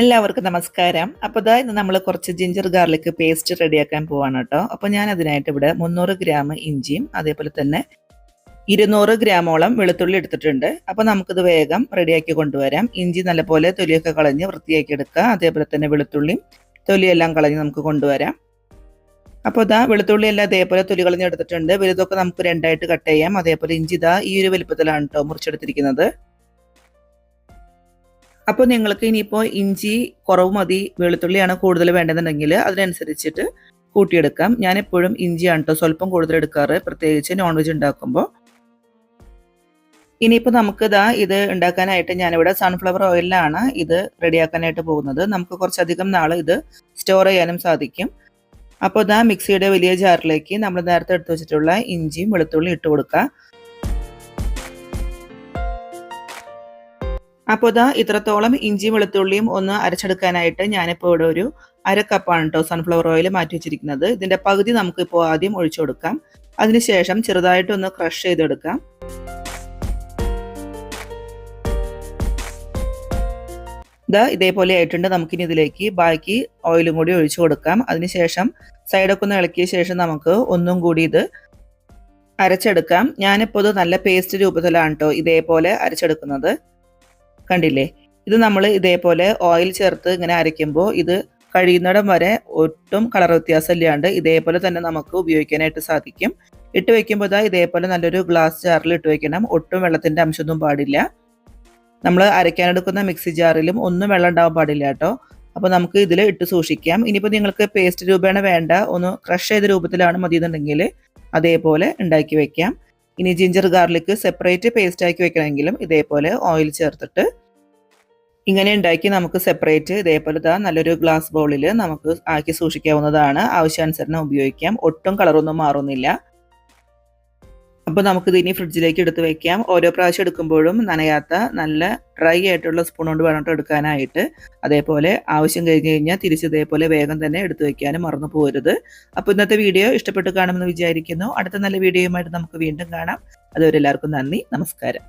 എല്ലാവർക്കും നമസ്കാരം. അപ്പോൾ ഇതാ ഇന്ന് നമ്മൾ കുറച്ച് ജിഞ്ചർ ഗാർലിക് പേസ്റ്റ് റെഡിയാക്കാൻ പോവാണ് കേട്ടോ. അപ്പോൾ ഞാൻ അതിനായിട്ട് ഇവിടെ മുന്നൂറ് ഗ്രാം ഇഞ്ചിയും അതേപോലെ തന്നെ ഇരുന്നൂറ് ഗ്രാമോളം വെളുത്തുള്ളി എടുത്തിട്ടുണ്ട്. അപ്പോൾ നമുക്കിത് വേഗം റെഡിയാക്കി കൊണ്ടുവരാം. ഇഞ്ചി നല്ലപോലെ തൊലിയൊക്കെ കളഞ്ഞ് വൃത്തിയാക്കി എടുക്കുക. അതേപോലെ തന്നെ വെളുത്തുള്ളിയും തൊലിയെല്ലാം കളഞ്ഞ് നമുക്ക് കൊണ്ടുവരാം. അപ്പോൾ ഇതാ വെളുത്തുള്ളി എല്ലാം അതേപോലെ തൊലി കളഞ്ഞ് എടുത്തിട്ടുണ്ട്. വലുതൊക്കെ നമുക്ക് രണ്ടായിട്ട് കട്ട് ചെയ്യാം. അതേപോലെ ഇഞ്ചി ഇതാ ഈ ഒരു വലുപ്പത്തിലാണ് കേട്ടോ മുറിച്ചെടുത്തിരിക്കുന്നത്. അപ്പോൾ നിങ്ങൾക്ക് ഇനിയിപ്പോൾ ഇഞ്ചി കുറവ് മതി വെളുത്തുള്ളിയാണ് കൂടുതൽ വേണ്ടതെന്നുണ്ടെങ്കിൽ അതിനനുസരിച്ചിട്ട് കൂട്ടിയെടുക്കാം. ഞാൻ എപ്പോഴും ഇഞ്ചിയാണ് കേട്ടോ സ്വല്പം കൂടുതൽ എടുക്കാറ്. പ്രത്യേകിച്ച് നോൺ വെജ് ഉണ്ടാക്കുമ്പോൾ ഇനിയിപ്പോൾ നമുക്ക് ഇതാ ഇത് ഉണ്ടാക്കാനായിട്ട് ഞാനിവിടെ സൺഫ്ലവർ ഓയിലിലാണ് ഇത് റെഡിയാക്കാനായിട്ട് പോകുന്നത്. നമുക്ക് കുറച്ചധികം നാൾ ഇത് സ്റ്റോർ ചെയ്യാനും സാധിക്കും. അപ്പോൾ ഇതാ മിക്സിയുടെ വലിയ ജാറിലേക്ക് നമ്മൾ നേരത്തെ എടുത്തു വെച്ചിട്ടുള്ള ഇഞ്ചിയും വെളുത്തുള്ളിയും ഇട്ട് കൊടുക്കുക അപ്പോൾ ഇതാ ഇത്രത്തോളം ഇഞ്ചി വെളുത്തുള്ളിയും ഒന്ന് അരച്ചെടുക്കാനായിട്ട് ഞാനിപ്പോൾ ഇവിടെ ഒരു അര കേട്ടോ സൺഫ്ലവർ ഓയിൽ മാറ്റി വെച്ചിരിക്കുന്നത്. ഇതിന്റെ പകുതി നമുക്കിപ്പോൾ ആദ്യം ഒഴിച്ചു കൊടുക്കാം. അതിനുശേഷം ചെറുതായിട്ടൊന്ന് ക്രഷ് ചെയ്തെടുക്കാം. ഇതാ ഇതേപോലെ ആയിട്ടുണ്ട്. നമുക്കിനി ഇതിലേക്ക് ബാക്കി ഓയിലും കൂടി ഒഴിച്ചു കൊടുക്കാം. അതിനുശേഷം സൈഡൊക്കെ ഒന്ന് ഇളക്കിയ ശേഷം നമുക്ക് ഒന്നും കൂടി ഇത് അരച്ചെടുക്കാം. ഞാനിപ്പോൾ ഇത് നല്ല പേസ്റ്റ് രൂപത്തിലാണ് കേട്ടോ ഇതേപോലെ അരച്ചെടുക്കുന്നത്. കണ്ടില്ലേ? ഇത് നമ്മൾ ഇതേപോലെ ഓയിൽ ചേർത്ത് ഇങ്ങനെ അരയ്ക്കുമ്പോൾ ഇത് കഴിയുന്നിടം വരെ ഒട്ടും കളർ വ്യത്യാസം ഇല്ലാണ്ട് ഇതേപോലെ തന്നെ നമുക്ക് ഉപയോഗിക്കാനായിട്ട് സാധിക്കും. ഇട്ട് വയ്ക്കുമ്പോൾ ഇതാ ഇതേപോലെ നല്ലൊരു ഗ്ലാസ് ജാറിൽ ഇട്ട് വയ്ക്കണം ഒട്ടും വെള്ളത്തിന്റെ അംശമൊന്നും പാടില്ല. നമ്മൾ അരയ്ക്കാനെടുക്കുന്ന മിക്സി ജാറിലും ഒന്നും വെള്ളം ഉണ്ടാവാൻ പാടില്ല കേട്ടോ. അപ്പോൾ നമുക്ക് ഇതിൽ ഇട്ട് സൂക്ഷിക്കാം. ഇനിയിപ്പോൾ നിങ്ങൾക്ക് പേസ്റ്റ് രൂപേണ വേണ്ട ഒന്ന് ക്രഷ് ചെയ്ത രൂപത്തിലാണ് മതി എന്നുണ്ടെങ്കിൽ അതേപോലെ ഉണ്ടാക്കി വയ്ക്കാം ഇനി ജിഞ്ചർ ഗാർലിക്ക് സെപ്പറേറ്റ് പേസ്റ്റ് ആക്കി വെക്കണമെങ്കിലും ഇതേപോലെ ഓയിൽ ചേർത്തിട്ട് ഇങ്ങനെ ഉണ്ടാക്കി നമുക്ക് സെപ്പറേറ്റ് ഇതേപോലെ ഇതാ നല്ലൊരു ഗ്ലാസ് ബൗളിൽ നമുക്ക് ആക്കി സൂക്ഷിക്കാവുന്നതാണ്. ആവശ്യാനുസരണം ഉപയോഗിക്കാം. ഒട്ടും കളറൊന്നും മാറുന്നില്ല. അപ്പോൾ നമുക്കിത് ഇനി ഫ്രിഡ്ജിലേക്ക് എടുത്ത് വെക്കാം. ഓരോ പ്രാവശ്യം എടുക്കുമ്പോഴും നനയാത്ത നല്ല ഡ്രൈ ആയിട്ടുള്ള സ്പൂൺ കൊണ്ട് വേണം എടുക്കാനായിട്ട്. അതേപോലെ ആവശ്യം കഴിഞ്ഞ് കഴിഞ്ഞാൽ തിരിച്ച് ഇതേപോലെ വേഗം തന്നെ എടുത്തു വെക്കാനും മറന്നു പോകരുത്. അപ്പോൾ ഇന്നത്തെ വീഡിയോ ഇഷ്ടപ്പെട്ട് കാണുമെന്ന് വിചാരിക്കുന്നു. അടുത്ത നല്ല വീഡിയോയുമായിട്ട് നമുക്ക് വീണ്ടും കാണാം. അതുവരെ എല്ലാവർക്കും നന്ദി. നമസ്കാരം.